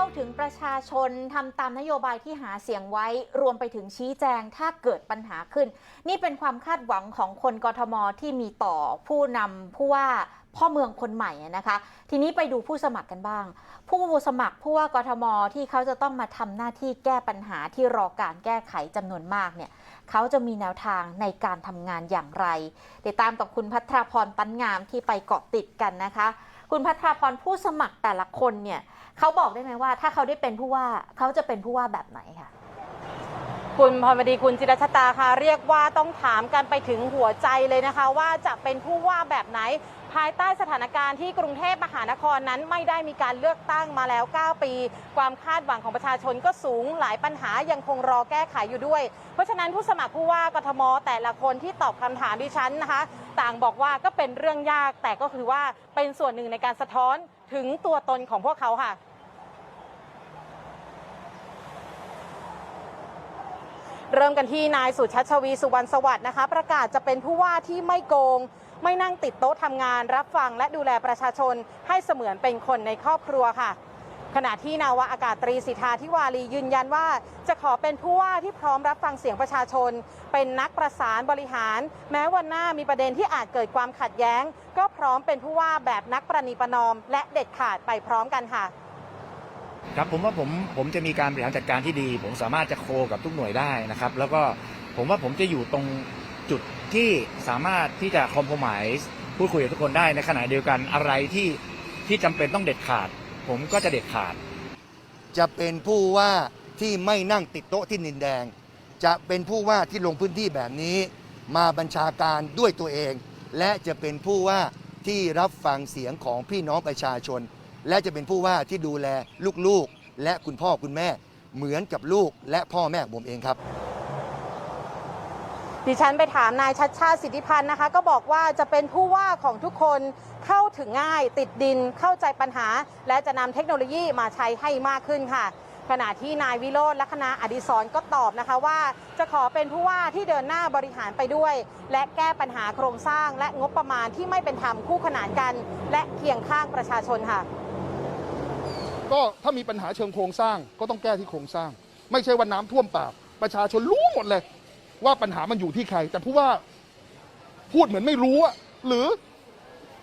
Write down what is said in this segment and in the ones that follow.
าถึงประชาชนทำตามนโยบายที่หาเสียงไว้ รวมไปถึงชี้แจงถ้าเกิดปัญหาขึ้น นี่เป็นความคาดหวังของคนกทมที่มีต่อผู้นำผู้ว่าพ่อเมืองคนใหม่นะคะ ทีนี้ไปดูผู้สมัครกันบ้าง ผู้สมัครผู้ว่ากทมที่เขาจะต้องมาทำหน้าที่แก้ปัญหาที่รอการแก้ไขจำนวนมากเนี่ยเขาจะมีแนวทางในการทำงานอย่างไรติดตามกับคุณพัทรพรตันงามที่ไปเกาะติดกันนะคะ คุณพัทราพรผู้สมัครแต่ละคนเนี่ยเขาบอกได้ไหมว่า ถ้าเขาได้เป็นผู้ว่าเขาจะเป็นผู้ว่าแบบไหนคะคุณพรวดีคุณจิรชตาค่ะ เรียกว่าต้องถามกันไปถึงหัวใจเลยนะคะ ว่าจะเป็นผู้ว่าแบบไหนภายใต้สถานการณ์ที่กรุงเทพมหานครนั้นไม่ได้มีการเลือกตั้งมาแล้ว 9 ปี ความคาดหวังของประชาชนก็สูงหลายปัญหายังคงรอแก้ไขอยู่ด้วย เพราะฉะนั้นผู้สมัครผู้ว่ากทมแต่ละคนที่ตอบคำถามดิฉันนะคะ ต่างบอกว่าก็เป็นเรื่องยากแต่ก็คือว่าเป็นส่วนหนึ่งในการสะท้อนถึงตัวตนของพวกเขาค่ะ เริ่มกันที่นายสุชัชวีสุวรรณสวัสดิ์นะคะ ประกาศจะเป็นผู้ว่าที่ไม่โกง ไม่นั่งติดโต๊ะทำงาน รับฟังและดูแลประชาชนให้เสมือนเป็นคนในครอบครัวค่ะ ขณะที่นาวาอากาศตรีสิทธาธิวารียืนยันว่า จะขอเป็นผู้ว่าที่พร้อมรับฟังเสียงประชาชน เป็นนักประสานบริหาร แม้วันหน้ามีประเด็นที่อาจเกิดความขัดแย้ง ก็พร้อมเป็นผู้ว่าแบบนักประนีประนอม และเด็ดขาดไปพร้อมกันค่ะครับผมว่าผมผมจะมีการบริหารจัดการที่ดี ผมสามารถจะโคกับทุกหน่วยได้นะครับ แล้วก็ผมว่าผมจะอยู่ตรงจุดที่สามารถที่จะคอมโพม i s พูดคุยกับทุกคนได้ในขณะเดียวกันอะไรที่ที่จำเป็นต้องเด็ดขาด ผมก็จะเด็ดขาด จะเป็นผู้ว่าที่ไม่นั่งติดโต๊ะที่นินแดง จะเป็นผู้ว่าที่ลงพื้นที่แบบนี้ มาบัญชาการด้วยตัวเอง และจะเป็นผู้ว่าที่รับฟังเสียงของพี่น้องประชาชน และจะเป็นผู้ว่าที่ดูแลลูกๆ และคุณพ่อคุณแม่เหมือนกับลูกและพ่อแม่ผมเองครับ ดิฉันไปถามนายชัดชาติสิทธิพันธ์นะคะ ก็บอกว่าจะเป็นผู้ว่าของทุกคนเข้าถึงง่ายติดดินเข้าใจปัญหา และจะนำเทคโนโลยีมาใช้ให้มากขึ้นค่ะ ขณะที่นายวิโรธลัคนาอดิศรก็ตอบนะคะว่า จะขอเป็นผู้ว่าที่เดินหน้าบริหารไปด้วย และแก้ปัญหาโครงสร้างและงบประมาณที่ไม่เป็นธรรมคู่ขนานกัน และเคียงข้างประชาชนค่ะ ก็ถ้ามีปัญหาเชิงโครงสร้างก็ต้องแก้ที่โครงสร้าง ไม่ใช่ว่าน้ำท่วมปากประชาชนรู้หมดเลย ว่าปัญหามันอยู่ที่ใคร แต่ผู้ว่าพูดเหมือนไม่รู้อะหรือ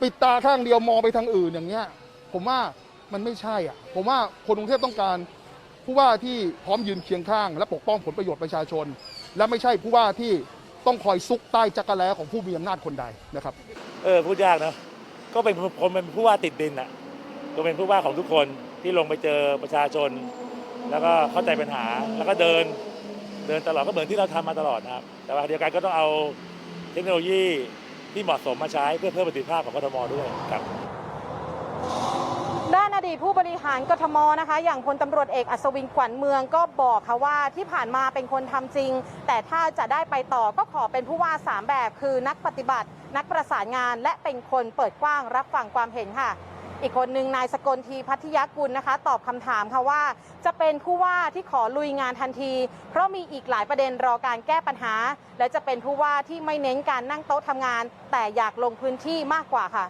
ปิดตาข้างเดียวมองไปทางอื่นอย่างเงี้ย ผมว่ามันไม่ใช่อะ ผมว่าคนกรุงเทพต้องการผู้ว่าที่พร้อมยืนเคียงข้าง และปกป้องผลประโยชน์ประชาชน และไม่ใช่ผู้ว่าที่ต้องคอยซุกใต้จักรแล้ของผู้มีอำนาจคนใดนะครับ เออพูดยากนะก็เป็นผมเป็นผู้ว่าติดดินอะก็เป็นผู้ว่าของทุกคนที่ลงไปเจอประชาชน แล้วก็เข้าใจปัญหาแล้วก็เดิน เดินตลอดก็เหมือนที่เราทำมาตลอดนะครับ แต่ว่าเดียวกันก็ต้องเอาเทคโนโลยีที่เหมาะสมมาใช้เพื่อเพิ่มประสิทธิภาพของกทมด้วยครับด้านอดีตผู้บริหารกทมนะคะ อย่างพลตำรวจเอกอัศวินขวัญเมืองก็บอกค่ะว่าที่ผ่านมาเป็นคนทำจริง แต่ถ้าจะได้ไปต่อก็ขอเป็นผู้ว่า 3 แบบ คือนักปฏิบัติ นักประสานงาน และเป็นคนเปิดกว้างรับฟังความเห็นค่ะ อีกคนหนึ่งนายสกลทีพัทยากุลนะคะ ตอบคำถามค่ะว่า จะเป็นผู้ว่าที่ขอลุยงานทันที เพราะมีอีกหลายประเด็นรอการแก้ปัญหา และจะเป็นผู้ว่าที่ไม่เน้นการนั่งโต๊ะทำงาน แต่อยากลงพื้นที่มากกว่าค่ะ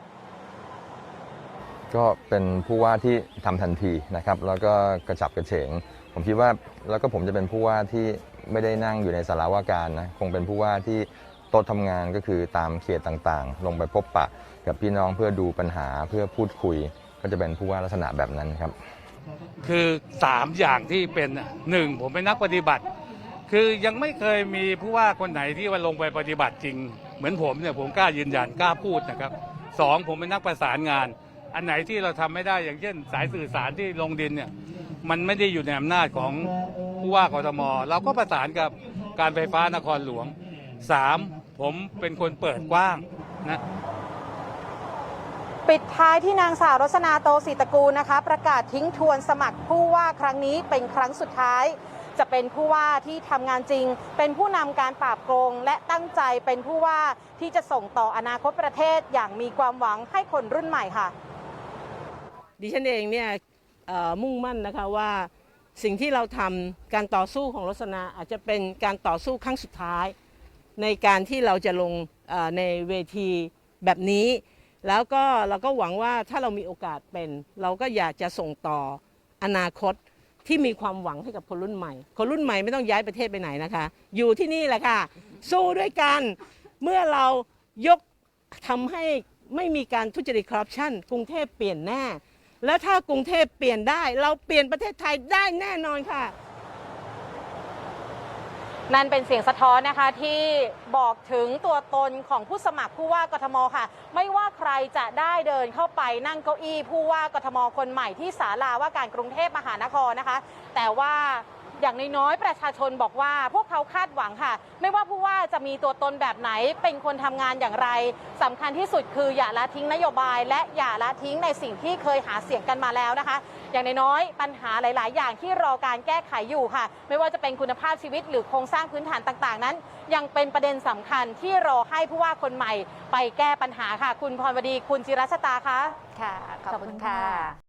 ก็เป็นผู้ว่าที่ทำทันทีนะครับ แล้วก็กระฉับกระเฉง ผมคิดว่าแล้วก็ผมจะเป็นผู้ว่าที่ไม่ได้นั่งอยู่ในสาราว่าการนะคงเป็นผู้ว่าที่ โต๊ะทำงานก็คือตามเขตต่างๆ ลงไปพบปะกับพี่น้องเพื่อดูปัญหาเพื่อพูดคุย ก็จะเป็นผู้ว่าลักษณะแบบนั้นครับ คือสามอย่างที่เป็นน่ะหนึ่งผมเป็นนักปฏิบัติ คือยังไม่เคยมีผู้ว่าคนไหนที่ว่าลงไปปฏิบัติจริง เหมือนผมเนี่ยผมกล้ายืนยันกล้าพูดนะครับสองผมเป็นนักประสานงาน อันไหนที่เราทำไม่ได้อย่างเช่น สายสื่อสารที่ลงดินเนี่ยมันไม่ได้อยู่ในอำนาจของผู้ว่ากทมเราก็ประสานกับการไฟฟ้านครหลวงสาม ผมเป็นคนเปิดกว้างนะปิดท้ายที่นางสาวรสนาโตศิตระกูลนะคะ ประกาศทิ้งทวนสมัครผู้ว่าครั้งนี้เป็นครั้งสุดท้าย จะเป็นผู้ว่าที่ทำงานจริง เป็นผู้นำการปราบโกง และตั้งใจเป็นผู้ว่าที่จะส่งต่ออนาคตประเทศอย่างมีความหวังให้คนรุ่นใหม่ค่ะ ดิฉันเองเนี่ยเอ่อมุ่งมั่นนะคะว่าสิ่งที่เราทำการต่อสู้ของรสนาอาจจะเป็นการต่อสู้ครั้งสุดท้าย ในการที่เราจะลงในเวทีแบบนี้ แล้วก็เราก็หวังว่าถ้าเรามีโอกาสเป็น เราก็อยากจะส่งต่ออนาคตที่มีความหวังให้กับคนรุ่นใหม่ คนรุ่นใหม่ไม่ต้องย้ายประเทศไปไหนนะคะ อยู่ที่นี่แหละค่ะ สู้ด้วยกัน เมื่อเรายกทำให้ไม่มีการทุจริตคอร์รัปชันกรุงเทพเปลี่ยนแน่ แล้วถ้ากรุงเทพเปลี่ยนได้ เราเปลี่ยนประเทศไทยได้แน่นอนค่ะ นั่นเป็นเสียงสะท้อนนะคะที่บอกถึงตัวตนของผู้สมัครผู้ว่ากทมค่ะ ไม่ว่าใครจะได้เดินเข้าไปนั่งเก้าอี้ผู้ว่ากทมคนใหม่ที่ศาลาว่าการกรุงเทพมหานครนะคะ แต่ว่า อย่างน้อยๆประชาชนบอกว่าพวกเขาคาดหวังค่ะ ไม่ว่าผู้ว่าจะมีตัวตนแบบไหน เป็นคนทำงานอย่างไรสำคัญที่สุดคืออย่าละทิ้งนโยบาย และอย่าละทิ้งในสิ่งที่เคยหาเสียงกันมาแล้วนะคะ อย่างน้อยๆปัญหาหลาย ๆ อย่างที่รอการแก้ไขอยู่ค่ะ ไม่ว่าจะเป็นคุณภาพชีวิตหรือโครงสร้างพื้นฐานต่างๆ นั้น ยังเป็นประเด็นสำคัญที่รอให้ผู้ว่าคนใหม่ ไปแก้ปัญหาค่ะ คุณพรวดีคุณจิรัชตาคะค่ะขอบคุณค่ะ